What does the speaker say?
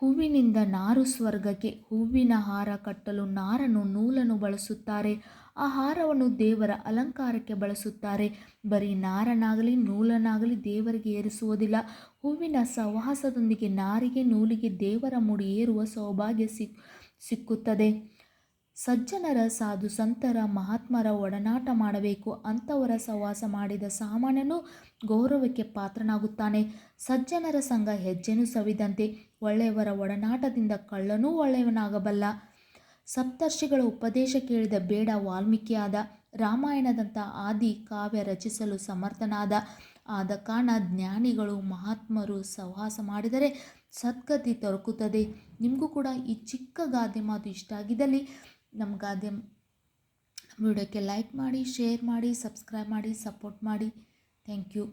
ಹೂವಿನಿಂದ ನಾರು ಸ್ವರ್ಗಕ್ಕೆ ಹೂವಿನ ಹಾರ ಕಟ್ಟಲು ನಾರನ್ನು ನೂಲನ್ನು ಬಳಸುತ್ತಾರೆ. ಆ ಹಾರವನ್ನು ದೇವರ ಅಲಂಕಾರಕ್ಕೆ ಬಳಸುತ್ತಾರೆ. ಬರೀ ನಾರನಾಗಲಿ ನೂಲನಾಗಲಿ ದೇವರಿಗೆ ಏರಿಸುವುದಿಲ್ಲ. ಹೂವಿನ ಸಹವಾಸದೊಂದಿಗೆ ನಾರಿಗೆ ನೂಲಿಗೆ ದೇವರ ಮುಡಿ ಏರುವ ಸೌಭಾಗ್ಯ ಸಿಕ್, ಸಿಕ್ಕುತ್ತದೆ. ಸಜ್ಜನರ ಸಾಧು ಸಂತರ ಮಹಾತ್ಮರ ಒಡನಾಟ ಮಾಡಬೇಕು ಅಂಥವರ ಸಹವಾಸ ಮಾಡಿದ ಸಾಮಾನ್ಯನು ಗೌರವಕ್ಕೆ ಪಾತ್ರನಾಗುತ್ತಾನೆ. ಸಜ್ಜನರ ಸಂಘ ಹೆಜ್ಜೆನು ಸವಿದಂತೆ ಒಳ್ಳೆಯವರ ಒಡನಾಟದಿಂದ ಕಳ್ಳನೂ ಒಳ್ಳೆಯವನಾಗಬಲ್ಲ. ಸಪ್ತರ್ಷಿಗಳ ಉಪದೇಶ ಕೇಳಿದ ಬೇಡ ವಾಲ್ಮೀಕಿಯಾದ ರಾಮಾಯಣದಂಥ ಆದಿ ಕಾವ್ಯ ರಚಿಸಲು ಸಮರ್ಥನಾದ. ಆದ ಕಾರಣ ಜ್ಞಾನಿಗಳು ಮಹಾತ್ಮರು ಸಹವಾಸ ಮಾಡಿದರೆ ಸದ್ಗತಿ ದೊರಕುತ್ತದೆ. ನಿಮಗೂ ಕೂಡ ಈ ಚಿಕ್ಕ ಗಾದೆ ಮಾತು ಇಷ್ಟ ಆಗಿದ್ದಲ್ಲಿ ನಮ್ಮ ವಿಡಿಯೋಕ್ಕೆ ಲೈಕ್ ಮಾಡಿ ಶೇರ್ ಮಾಡಿ ಸಬ್ಸ್ಕ್ರೈಬ್ ಮಾಡಿ ಸಪೋರ್ಟ್ ಮಾಡಿ. Thank you.